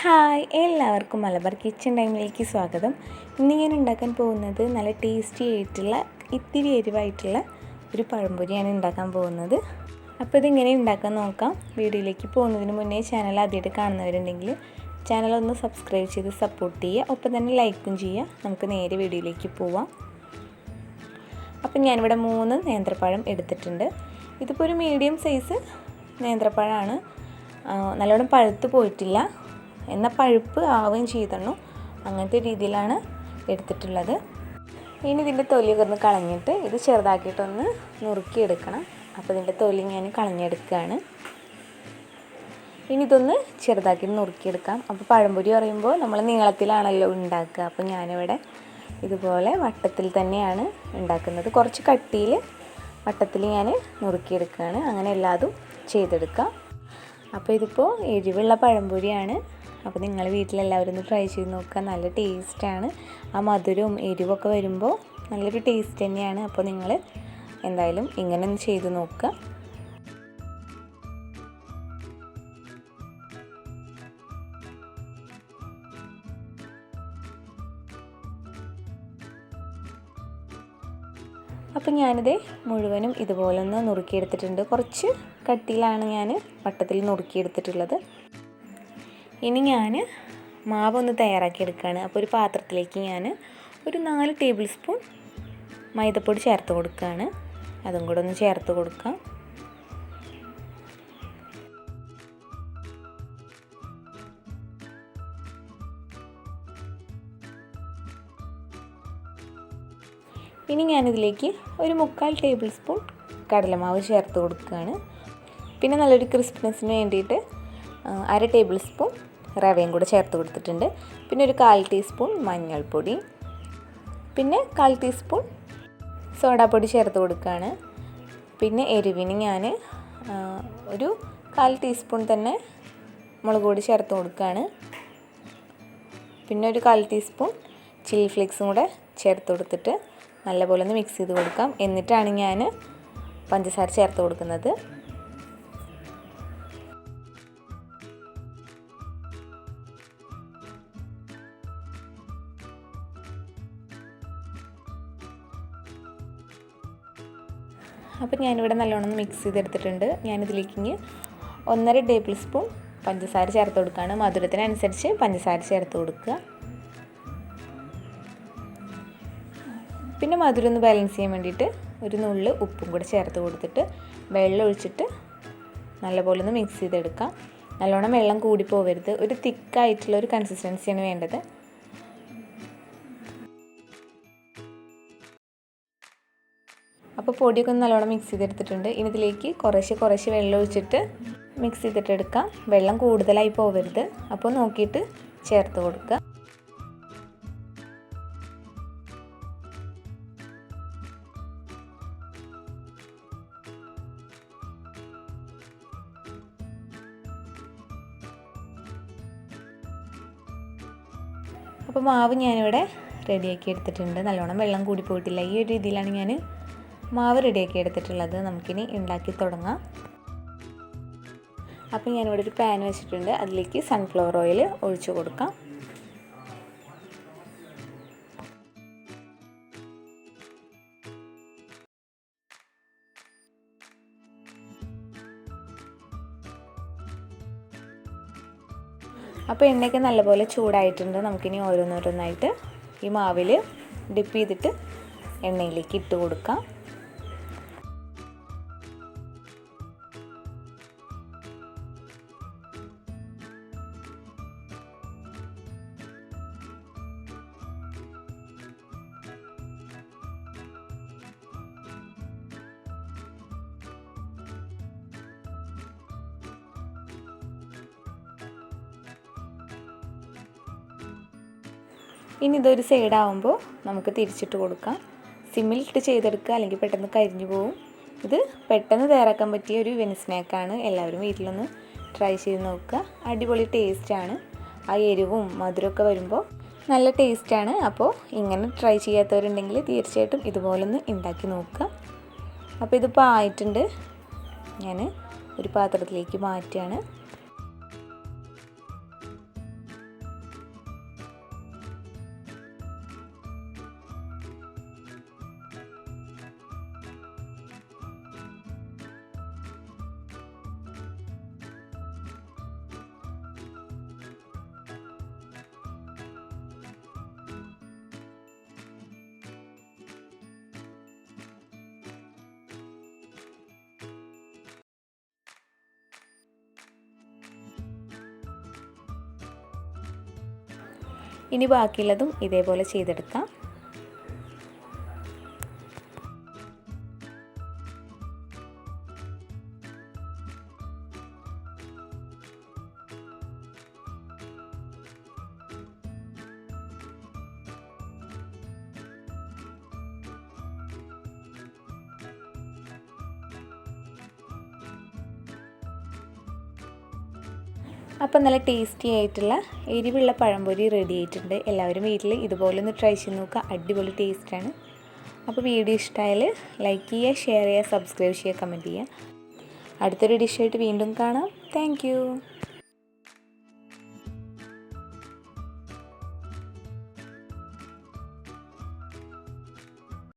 Hi എല്ലാവർക്കും Malabar kitchen ടൈമിലേക്ക് സ്വാഗതം. ഇന്ന് ഞാൻ ഉണ്ടാക്കാൻ പോകുന്നത് നല്ല ടേസ്റ്റി ആയിട്ടുള്ള ഇത്തിരി എരിവായിട്ടുള്ള ഒരു പഴംപൊരിയാണ് ഉണ്ടാക്കാൻ പോകുന്നത്. അപ്പോൾ ഇതിങ്ങനെ ഉണ്ടാക്കാൻ നോക്കാം. വീഡിയോയിലേക്ക് പോകുന്നതിന് മുന്നേ ചാനൽ ആദ്യമായിട്ട് കാണുന്നവരുണ്ടെങ്കിൽ ചാനൽ ഒന്ന് സബ്സ്ക്രൈബ് ചെയ്ത് സപ്പോർട്ട് ചെയ്യുക. ഒപ്പം തന്നെ ലൈക്കും ചെയ്യുക. നമുക്ക് നേരെ വീഡിയോയിലേക്ക് പോവാം. അപ്പം ഞാനിവിടെ മൂന്ന് നേന്ത്രപ്പഴം എടുത്തിട്ടുണ്ട്. ഇതിപ്പോൾ ഒരു മീഡിയം സൈസ് നേന്ത്രപ്പഴമാണ്. നല്ലോണം പഴുത്ത് പോയിട്ടില്ല. എന്നാൽ പഴുപ്പ് ആവുകയും ചെയ്തണു അങ്ങനത്തെ രീതിയിലാണ് എടുത്തിട്ടുള്ളത്. ഇനി ഇതിന്റെ തൊലിയൊക്കെ ഒന്ന് കളഞ്ഞിട്ട് ഇത് ചെറുതാക്കിയിട്ടൊന്ന് നുറുക്കിയെടുക്കണം. അപ്പോൾ ഇതിന്റെ തൊലി ഞാൻ കളഞ്ഞെടുക്കുകയാണ്. ഇനി ഇതൊന്ന് ചെറുതാക്കി നുറുക്കിയെടുക്കാം. അപ്പോൾ പഴംപൊരി പറയുമ്പോൾ നമ്മൾ നീളത്തിലാണല്ലോ ഉണ്ടാക്കുക. അപ്പോൾ ഞാനിവിടെ ഇതുപോലെ വട്ടത്തിൽ തന്നെയാണ് ഉണ്ടാക്കുന്നത്. കുറച്ച് കട്ടിയിൽ വട്ടത്തിൽ ഞാൻ നുറുക്കിയെടുക്കുകയാണ്. അങ്ങനെ എല്ലാതും ചെയ്തെടുക്കാം. അപ്പോൾ ഇതിപ്പോൾ എരിവുള്ള പഴംപൊരിയാണ് അപ്പോൾ നിങ്ങൾ വീട്ടിലെല്ലാവരും ഒന്ന് ട്രൈ ചെയ്ത് നോക്കുക. നല്ല ടേസ്റ്റാണ് ആ മധുരവും എരിവൊക്കെ വരുമ്പോൾ നല്ലൊരു ടേസ്റ്റ് തന്നെയാണ്. അപ്പോൾ നിങ്ങൾ എന്തായാലും ഇങ്ങനെ ഒന്ന് ചെയ്ത് നോക്കുക. അപ്പം ഞാനിത് മുഴുവനും ഇതുപോലൊന്ന് നുറുക്കിയെടുത്തിട്ടുണ്ട്. കുറച്ച് കട്ടിയിലാണ് ഞാൻ വട്ടത്തിൽ നുറുക്കിയെടുത്തിട്ടുള്ളത്. ഇനി ഞാൻ മാവൊന്ന് തയ്യാറാക്കി എടുക്കുകയാണ് അപ്പോൾ ഒരു പാത്രത്തിലേക്ക് ഞാൻ ഒരു നാല് ടേബിൾ സ്പൂൺ മൈദപ്പൊടി ചേർത്ത് കൊടുക്കുകയാണ് അതും കൂടെ ഒന്ന് ചേർത്ത് കൊടുക്കാം. ഇനി ഞാനിതിലേക്ക് ഒരു മുക്കാൽ ടേബിൾ സ്പൂൺ കടലമാവ് ചേർത്ത് കൊടുക്കുകയാണ് പിന്നെ നല്ലൊരു ക്രിസ്പിനെസ്സിന് വേണ്ടിയിട്ട് അര ടേബിൾ സ്പൂൺ റവയും കൂടെ ചേർത്ത് കൊടുത്തിട്ടുണ്ട്. പിന്നെ ഒരു കാൽ ടീസ്പൂൺ മഞ്ഞൾപ്പൊടി. പിന്നെ കാൽ ടീസ്പൂൺ സോഡാപ്പൊടി ചേർത്ത് കൊടുക്കുകയാണ്. പിന്നെ എരിവിന് ഞാൻ ഒരു കാൽ ടീസ്പൂൺ തന്നെ മുളക് പൊടി ചേർത്ത് കൊടുക്കുകയാണ്. പിന്നെ ഒരു കാൽ ടീസ്പൂൺ ചില്ലി ഫ്ലേക്സും കൂടെ ചേർത്ത് കൊടുത്തിട്ട് നല്ലപോലെ ഒന്ന് മിക്സ് ചെയ്ത് കൊടുക്കാം. എന്നിട്ടാണ് ഞാൻ പഞ്ചസാര ചേർത്ത് കൊടുക്കുന്നത്. അപ്പോൾ ഞാനിവിടെ നല്ലോണം മിക്സ് ചെയ്തെടുത്തിട്ടുണ്ട്. ഞാനിതിലേക്ക് ഒന്നര ടേബിൾ സ്പൂൺ പഞ്ചസാര ചേർത്ത് കൊടുക്കുകയാണ് മധുരത്തിനനുസരിച്ച് പഞ്ചസാര ചേർത്ത് കൊടുക്കുക. പിന്നെ മധുരം ഒന്ന് ബാലൻസ് ചെയ്യാൻ വേണ്ടിയിട്ട് ഒരു നുള്ള് ഉപ്പും കൂടെ ചേർത്ത് കൊടുത്തിട്ട് വെള്ളം ഒഴിച്ചിട്ട് നല്ലപോലെ ഒന്ന് മിക്സ് ചെയ്തെടുക്കാം. നല്ലോണം വെള്ളം കൂടി പോകരുത് ഒരു തിക്കായിട്ടുള്ള ഒരു കൺസിസ്റ്റൻസിയാണ് വേണ്ടത്. അപ്പോൾ പൊടിയൊക്കെ ഒന്ന് നല്ലോണം മിക്സ് ചെയ്തെടുത്തിട്ടുണ്ട്. ഇനി ഇതിലേക്ക് കുറേശ്ശെ കുറേശ്ശെ വെള്ളം ഒഴിച്ചിട്ട് മിക്സ് ചെയ്തിട്ട് എടുക്കാം വെള്ളം കൂടുതലായി പോവരുത്. അപ്പോൾ നോക്കിയിട്ട് ചേർത്ത് കൊടുക്കുക. അപ്പോൾ മാവ് ഞാനിവിടെ റെഡിയാക്കി എടുത്തിട്ടുണ്ട്. നല്ലോണം വെള്ളം കൂടി പോയിട്ടില്ല. ഈ ഒരു രീതിയിലാണ് ഞാൻ മാവ് റെഡിയാക്കി എടുത്തിട്ടുള്ളത് നമുക്കിനി ഉണ്ടാക്കി തുടങ്ങാം. അപ്പം ഞാനിവിടെ ഒരു പാൻ വെച്ചിട്ടുണ്ട്. അതിലേക്ക് സൺഫ്ലവർ ഓയിൽ ഒഴിച്ചു കൊടുക്കാം. അപ്പോൾ എണ്ണയൊക്കെ നല്ലപോലെ ചൂടായിട്ടുണ്ട്. നമുക്കിനി ഓരോന്നോരോന്നായിട്ട് ഈ മാവിൽ ഡിപ്പ് ചെയ്തിട്ട് എണ്ണയിലേക്ക് ഇട്ട് കൊടുക്കാം. ഇനി ഇതൊരു സൈഡാവുമ്പോൾ നമുക്ക് തിരിച്ചിട്ട് കൊടുക്കാം. സിമ്മിൽ ഇട്ട് ചെയ്തെടുക്കുക അല്ലെങ്കിൽ പെട്ടെന്ന് കരിഞ്ഞു പോകും ഇത് പെട്ടെന്ന് തയ്യാറാക്കാൻ പറ്റിയ ഒരു വെൻ സ്നാക്കാണ് എല്ലാവരും വീട്ടിലൊന്ന് ട്രൈ ചെയ്ത് നോക്കുക. അടിപൊളി ടേസ്റ്റാണ് ആ എരിവും മധുരമൊക്കെ വരുമ്പോൾ നല്ല ടേസ്റ്റാണ് അപ്പോൾ ഇങ്ങനെ ട്രൈ ചെയ്യാത്തവരുണ്ടെങ്കിൽ തീർച്ചയായിട്ടും ഇതുപോലൊന്ന് ഉണ്ടാക്കി നോക്കുക. അപ്പോൾ ഇതിപ്പോൾ ആയിട്ടുണ്ട്. ഞാൻ ഒരു പാത്രത്തിലേക്ക് മാറ്റുകയാണ്. ഇനി ബാക്കിയുള്ളതും ഇതേപോലെ ചെയ്തെടുക്കാം. അപ്പോൾ നല്ല ടേസ്റ്റി ആയിട്ടുള്ള എരിവുള്ള പഴംപൊരി റെഡി ആയിട്ടുണ്ട്. എല്ലാവരും വീട്ടിൽ ഇതുപോലെ ഒന്ന് ട്രൈ ചെയ്ത് നോക്കുക അടിപൊളി ടേസ്റ്റാണ് അപ്പോൾ വീഡിയോ ഇഷ്ടമായാൽ ലൈക്ക് ചെയ്യുക ഷെയർ ചെയ്യുക സബ്സ്ക്രൈബ് ചെയ്യുക കമന്റ് ചെയ്യുക. അടുത്തൊരു ഡിഷായിട്ട് വീണ്ടും കാണാം. താങ്ക്